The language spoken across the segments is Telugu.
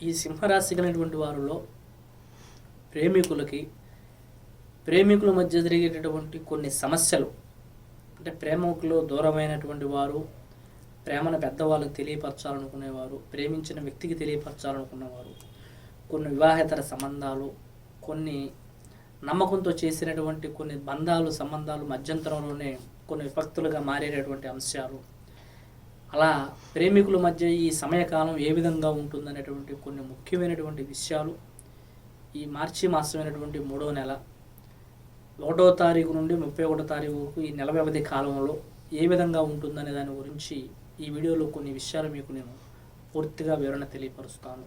ఈ సింహరాశి కలిగినటువంటి వారిలో ప్రేమికులకి ప్రేమికుల మధ్య జరిగేటటువంటి కొన్ని సమస్యలు అంటే ప్రేమకులు దూరమైనటువంటి వారు ప్రేమను పెద్దవాళ్ళకి తెలియపరచాలనుకునేవారు ప్రేమించిన వ్యక్తికి తెలియపరచాలనుకునేవారు కొన్ని వివాహేతర సంబంధాలు కొన్ని నమ్మకంతో చేసినటువంటి కొన్ని బంధాలు సంబంధాలు మధ్యంతరంలోనే కొన్ని విపక్తులుగా మారేటటువంటి అంశాలు అలా ప్రేమికుల మధ్య ఈ సమయకాలం ఏ విధంగా ఉంటుందనేటువంటి కొన్ని ముఖ్యమైనటువంటి విషయాలు ఈ మార్చి మాసమైనటువంటి మూడో నెల ఒకటో తారీఖు నుండి ముప్పై ఒకటో తారీఖు వరకు ఈ నెల వ్యవధి కాలంలో ఏ విధంగా ఉంటుందనే దాని గురించి ఈ వీడియోలో కొన్ని విషయాలు మీకు నేను పూర్తిగా వివరణ తెలియపరుస్తాను.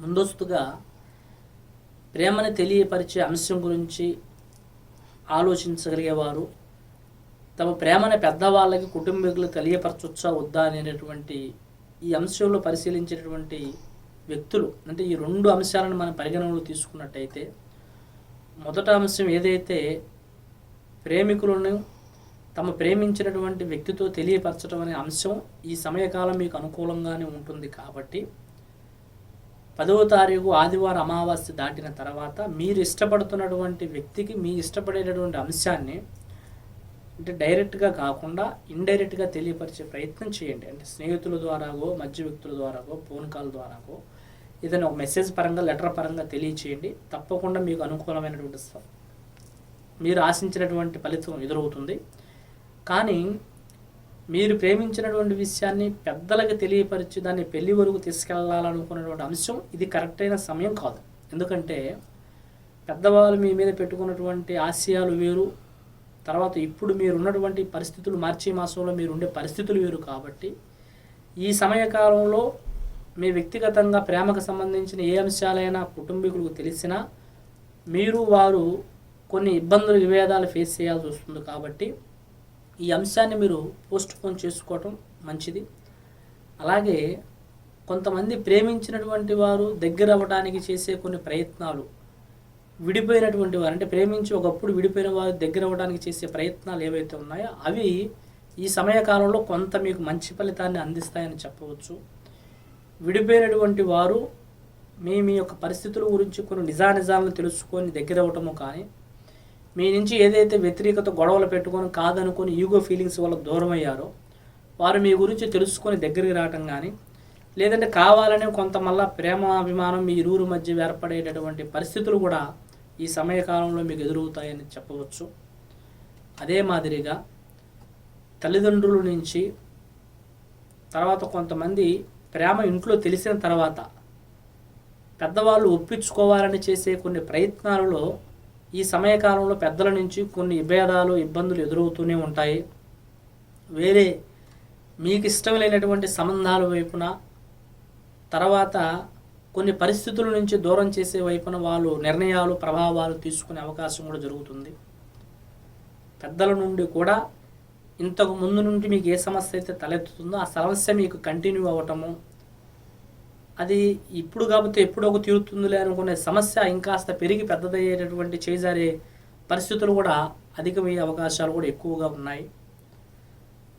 ముందస్తుగా ప్రేమని తెలియపరిచే అంశం గురించి ఆలోచించగలిగేవారు తమ ప్రేమని పెద్దవాళ్ళకి కుటుంబీకులు తెలియపరచొచ్చా వద్దా అనేటటువంటి ఈ అంశంలో పరిశీలించేటటువంటి వ్యక్తులు అంటే ఈ రెండు అంశాలను మనం పరిగణనలో తీసుకున్నట్టయితే మొదట అంశం ఏదైతే ప్రేమికులను తమ ప్రేమించినటువంటి వ్యక్తితో తెలియపరచడం అనే అంశం ఈ సమయకాలం మీకు అనుకూలంగానే ఉంటుంది కాబట్టి పదవ తారీఖు ఆదివారం అమావాస్య దాటిన తర్వాత మీరు ఇష్టపడుతున్నటువంటి వ్యక్తికి మీ ఇష్టపడేటటువంటి అంశాన్ని అంటే డైరెక్ట్గా కాకుండా ఇండైరెక్ట్గా తెలియపరిచే ప్రయత్నం చేయండి. అంటే స్నేహితుల ద్వారాగో మధ్య వ్యక్తుల ద్వారాగో ఫోన్ కాల్ ద్వారాగో ఏదైనా ఒక మెసేజ్ పరంగా లెటర్ పరంగా తెలియచేయండి. తప్పకుండా మీకు అనుకూలమైనటువంటి మీరు ఆశించినటువంటి ఫలితం ఎదురవుతుంది. కానీ మీరు ప్రేమించినటువంటి విషయాన్ని పెద్దలకు తెలియపరిచి దాన్ని పెళ్ళి వరకు తీసుకెళ్ళాలనుకున్నటువంటి అంశం ఇది కరెక్ట్ అయిన సమయం కాదు. ఎందుకంటే పెద్దవాళ్ళు మీ మీద పెట్టుకున్నటువంటి ఆశయాలు వేరు తర్వాత ఇప్పుడు మీరు ఉన్నటువంటి పరిస్థితులు మార్చి మాసంలో మీరు ఉండే పరిస్థితులు వేరు కాబట్టి ఈ సమయకాలంలో మీ వ్యక్తిగతంగా ప్రేమకు సంబంధించిన ఏ అంశాలైనా కుటుంబీకులకు తెలిసినా మీరు వారు కొన్ని ఇబ్బందులు విభేదాలు ఫేస్ చేయాల్సి వస్తుంది కాబట్టి ఈ అంశాన్ని మీరు పోస్ట్ పోన్ చేసుకోవటం మంచిది. అలాగే కొంతమంది ప్రేమించినటువంటి వారు దగ్గర అవ్వడానికి చేసే కొన్ని ప్రయత్నాలు విడిపోయినటువంటి వారు అంటే ప్రేమించి ఒకప్పుడు విడిపోయిన వారు దగ్గర అవ్వడానికి చేసే ప్రయత్నాలు ఏవైతే ఉన్నాయో అవి ఈ సమయకాలంలో కొంత మీకు మంచి ఫలితాన్ని అందిస్తాయని చెప్పవచ్చు. విడిపోయినటువంటి వారు మీ మీ యొక్క పరిస్థితుల గురించి కొన్ని నిజానిజాలను తెలుసుకొని దగ్గర అవ్వటము కానీ మీ నుంచి ఏదైతే వ్యతిరేకత గొడవలు పెట్టుకొని కాదనుకొని ఈగో ఫీలింగ్స్ వల్ల దూరం అయ్యారో వారు మీ గురించి తెలుసుకొని దగ్గరికి రావటం కానీ లేదంటే కావాలని కొంత మళ్ళా ప్రేమ అభిమానం మీ ఇరువురు మధ్య ఏర్పడేటటువంటి పరిస్థితులు కూడా ఈ సమయకాలంలో మీకు ఎదురవుతాయని చెప్పవచ్చు. అదే మాదిరిగా తల్లిదండ్రుల నుంచి తర్వాత కొంతమంది ప్రేమ ఇంట్లో తెలిసిన తర్వాత పెద్దవాళ్ళు ఒప్పించుకోవాలని చేసే కొన్ని ప్రయత్నాలలో ఈ సమయకాలంలో పెద్దల నుంచి కొన్ని విభేదాలు ఇబ్బందులు ఎదురవుతూనే ఉంటాయి. వేరే మీకు ఇష్టం లేనటువంటి సంబంధాల వైపున తర్వాత కొన్ని పరిస్థితుల నుంచి దూరం చేసే వైపున వాళ్ళు నిర్ణయాలు ప్రభావాలు తీసుకునే అవకాశం కూడా జరుగుతుంది. పెద్దల నుండి కూడా ఇంతకు ముందు నుండి మీకు ఏ సమస్య అయితే తలెత్తుతుందో ఆ సమస్య మీకు కంటిన్యూ అవ్వటము అది ఇప్పుడు కాకపోతే ఎప్పుడో ఒక తీరుతుందిలే అనుకునే సమస్య ఇంకాస్త పెరిగి పెద్దదయ్యేటటువంటి చేజారే పరిస్థితులు కూడా అధికమయ్యే అవకాశాలు కూడా ఎక్కువగా ఉన్నాయి.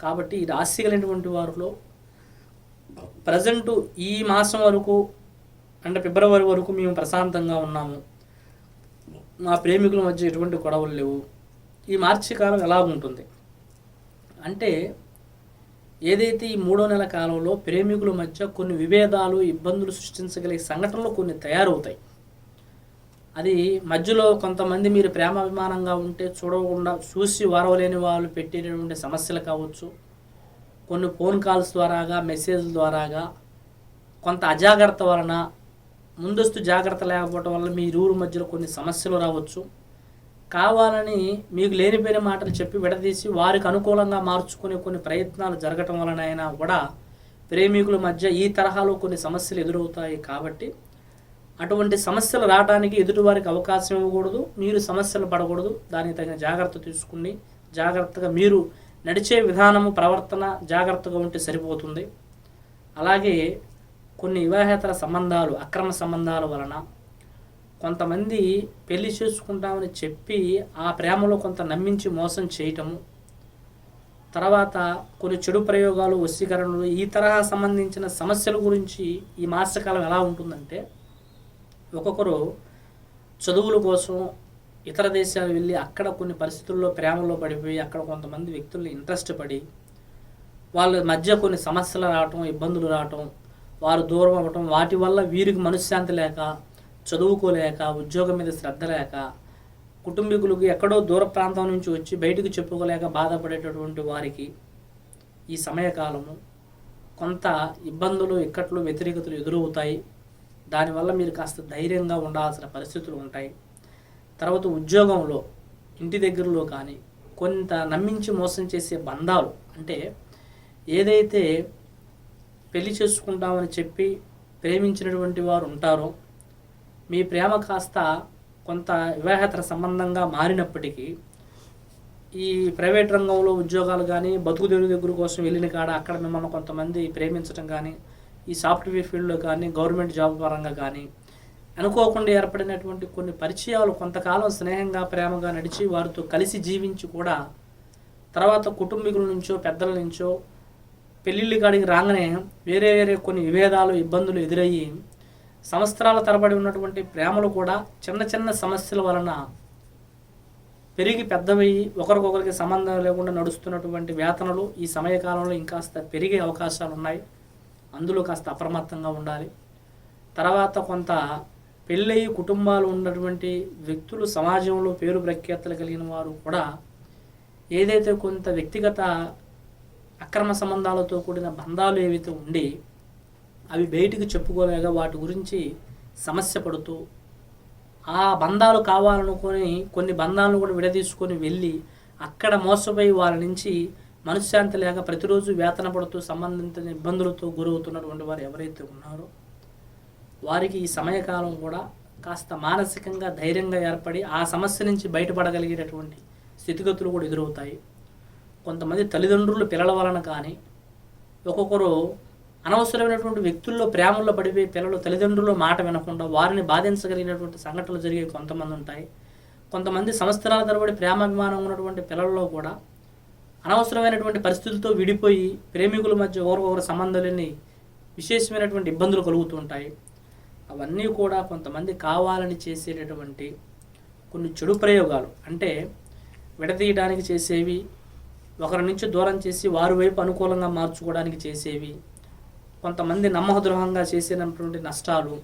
కాబట్టి ఈ రాశి కలిగినటువంటి వారిలో ప్రజెంటు ఈ మాసం వరకు అంటే ఫిబ్రవరి వరకు మేము ప్రశాంతంగా ఉన్నాము. మా ప్రేమికుల మధ్య ఎటువంటి గొడవలు లేవు. ఈ మార్చి కాలం ఎలా ఉంటుంది? అంటే ఏదైతే ఈ మూడో నెల కాలంలో ప్రేమికుల మధ్య కొన్ని విభేదాలు ఇబ్బందులు సృష్టించగలిగే సంఘటనలు కొన్ని తయారవుతాయి. అది మధ్యలో కొంతమంది మీరు ప్రేమాభిమానంగా ఉంటే చూడకుండా చూసి వారవలేని వాళ్ళు పెట్టేటటువంటి సమస్యలు కావచ్చు. కొన్ని ఫోన్ కాల్స్ ద్వారాగా మెసేజ్ ద్వారాగా కొంత అజాగ్రత్త వలన ముందస్తు జాగ్రత్త లేకపోవడం వల్ల మీ ఊరు మధ్యలో కొన్ని సమస్యలు రావచ్చు. కావాలని మీకు లేనిపోయిన మాటలు చెప్పి విడదీసి వారికి అనుకూలంగా మార్చుకునే కొన్ని ప్రయత్నాలు జరగటం వలన అయినా కూడా ప్రేమికుల మధ్య ఈ తరహాలో కొన్ని సమస్యలు ఎదురవుతాయి కాబట్టి అటువంటి సమస్యలు రావడానికి ఎదుటివారికి అవకాశం ఇవ్వకూడదు. మీరు సమస్యలు పడకూడదు. దానికి తగిన జాగ్రత్త తీసుకుని జాగ్రత్తగా మీరు నడిచే విధానము ప్రవర్తన జాగ్రత్తగా ఉంటే సరిపోతుంది. అలాగే కొన్ని వివాహేతర సంబంధాలు అక్రమ సంబంధాల వలన కొంతమంది పెళ్ళి చేసుకుంటామని చెప్పి ఆ ప్రేమలో కొంత నమ్మించి మోసం చేయటము తర్వాత కొన్ని చెడు ప్రయోగాలు వశీకరణలు ఈ తరహా సంబంధించిన సమస్యల గురించి ఈ మాసకాలం ఎలా ఉంటుందంటే ఒక్కొక్కరు చదువుల కోసం ఇతర దేశాలు వెళ్ళి అక్కడ కొన్ని పరిస్థితుల్లో ప్రేమలో పడిపోయి అక్కడ కొంతమంది వ్యక్తులు ఇంట్రెస్ట్ పడి వాళ్ళ మధ్య కొన్ని సమస్యలు రావటం ఇబ్బందులు రావటం వారు దూరం అవ్వటం వాటి వల్ల వీరికి మనశ్శాంతి లేక చదువుకోలేక ఉద్యోగం మీద శ్రద్ధ లేక కుటుంబీకులకు ఎక్కడో దూర ప్రాంతం నుంచి వచ్చి బయటకు చెప్పుకోలేక బాధపడేటటువంటి వారికి ఈ సమయకాలము కొంత ఇబ్బందులు ఇక్కట్లు వ్యతిరేకతలు ఎదురవుతాయి. దానివల్ల మీరు కాస్త ధైర్యంగా ఉండాల్సిన పరిస్థితులు ఉంటాయి. తర్వాత ఉద్యోగంలో ఇంటి దగ్గరలో కానీ కొంత నమ్మించి మోసం చేసే బంధాలు అంటే ఏదైతే పెళ్ళి చేసుకుంటామని చెప్పి ప్రేమించినటువంటి వారు ఉంటారో మీ ప్రేమ కాస్త కొంత వివాహేతర సంబంధంగా మారినప్పటికీ ఈ ప్రైవేట్ రంగంలో ఉద్యోగాలు కానీ బతుకు దేవుని దగ్గర కోసం వెళ్ళిన కాడ అక్కడ మిమ్మల్ని కొంతమంది ప్రేమించడం కానీ ఈ సాఫ్ట్వేర్ ఫీల్డ్లో కానీ గవర్నమెంట్ జాబ్ పరంగా కానీ అనుకోకుండా ఏర్పడినటువంటి కొన్ని పరిచయాలు కొంతకాలం స్నేహంగా ప్రేమగా నడిచి వారితో కలిసి జీవించి కూడా తర్వాత కుటుంబీకుల నుంచో పెద్దల నుంచో పెళ్ళిళ్ళ కాడికి రాగానే వేరే వేరే కొన్ని విభేదాలు ఇబ్బందులు ఎదురయ్యి సంవత్సరాల తరబడి ఉన్నటువంటి ప్రేమలు కూడా చిన్న చిన్న సమస్యల వలన పెరిగి పెద్దవయ్యి ఒకరికొకరికి సంబంధం లేకుండా నడుస్తున్నటువంటి వేతనలు ఈ సమయకాలంలో ఇంకాస్త పెరిగే అవకాశాలు ఉన్నాయి. అందులో కాస్త అప్రమత్తంగా ఉండాలి. తర్వాత కొంత పెళ్ళయి కుటుంబాలు ఉన్నటువంటి వ్యక్తులు సమాజంలో పేరు ప్రఖ్యాతలు కలిగిన వారు కూడా ఏదైతే కొంత వ్యక్తిగత అక్రమ సంబంధాలతో కూడిన బంధాలు ఏవైతే ఉండి అవి బయటికి చెప్పుకోలేక వాటి గురించి సమస్య పడుతూ ఆ బంధాలు కావాలనుకొని కొన్ని బంధాలను కూడా విడదీసుకొని వెళ్ళి అక్కడ మోసపోయి వాళ్ళ నుంచి మనశ్శాంతి లేక ప్రతిరోజు వేతన పడుతూ సంబంధిత ఇబ్బందులతో గురవుతున్నటువంటి వారు ఎవరైతే ఉన్నారో వారికి ఈ సమయకాలం కూడా కాస్త మానసికంగా ధైర్యంగా ఏర్పడి ఆ సమస్య నుంచి బయటపడగలిగేటటువంటి స్థితిగతులు కూడా ఎదురవుతాయి. కొంతమంది తల్లిదండ్రులు పిల్లల వలన కానీ ఒక్కొక్కరు అనవసరమైనటువంటి వ్యక్తుల్లో ప్రేమల్లో పడిపోయి పిల్లలు తల్లిదండ్రుల మాట వినకుండా వారిని బాధించగలిగినటువంటి సంఘటనలు జరిగే కొంతమంది ఉంటాయి. కొంతమంది సంవత్సరాల తరబడి ప్రేమాభిమానం ఉన్నటువంటి పిల్లల్లో కూడా అనవసరమైనటువంటి పరిస్థితులతో విడిపోయి ప్రేమికుల మధ్య ఒకరికొకరు సంబంధాలని విశేషమైనటువంటి ఇబ్బందులు కలుగుతుంటాయి. అవన్నీ కూడా కొంతమంది కావాలని చేసేటటువంటి కొన్ని చెడు ప్రయోగాలు. అంటే విడదీయడానికి చేసేవి ఒకరి నుంచి దూరం చేసి వారి వైపు అనుకూలంగా మార్చుకోవడానికి చేసేవి. కొంతమంది నమ్మకద్రోహంగా చేసినటువంటి నష్టాలు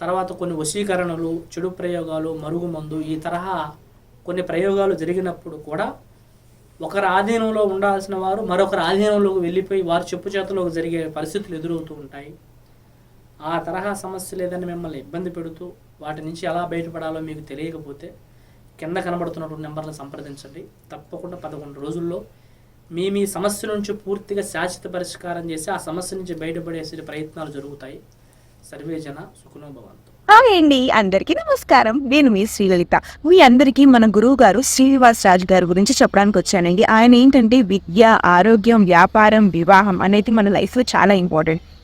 తర్వాత కొన్ని వశీకరణలు చెడు ప్రయోగాలు మరుగుమందు ఈ తరహా కొన్ని ప్రయోగాలు జరిగినప్పుడు కూడా ఒకరి ఆధీనంలో ఉండాల్సిన వారు మరొకరి ఆధీనంలోకి వెళ్ళిపోయి వారి చెప్పు చేతలోకి జరిగే పరిస్థితులు ఎదురవుతూ ఉంటాయి. ఆ తరహా సమస్యలు ఏదైనా మిమ్మల్ని ఇబ్బంది పెడుతూ వాటి నుంచి ఎలా బయటపడాలో మీకు తెలియకపోతే కింద కనబడుతున్నటువంటి నెంబర్లను సంప్రదించండి. తప్పకుండా పదకొండు రోజుల్లో మీ మీ సమస్య నుంచి పూర్తిగా శాశ్వత పరిష్కారం చేసి ఆ సమస్య నుంచి బయటపడేసే ప్రయత్నాలు జరుగుతాయి. సర్వే జన సుఖనో హాయ్ అండి అందరికీ నమస్కారం. నేను మీ శ్రీలలిత. మీ అందరికీ మన గురువు గారు శ్రీనివాస్ రాజు గారి గురించి చెప్పడానికి వచ్చానండి. ఆయన ఏంటంటే విద్య ఆరోగ్యం వ్యాపారం వివాహం అనేది మన లైఫ్లో చాలా ఇంపార్టెంట్.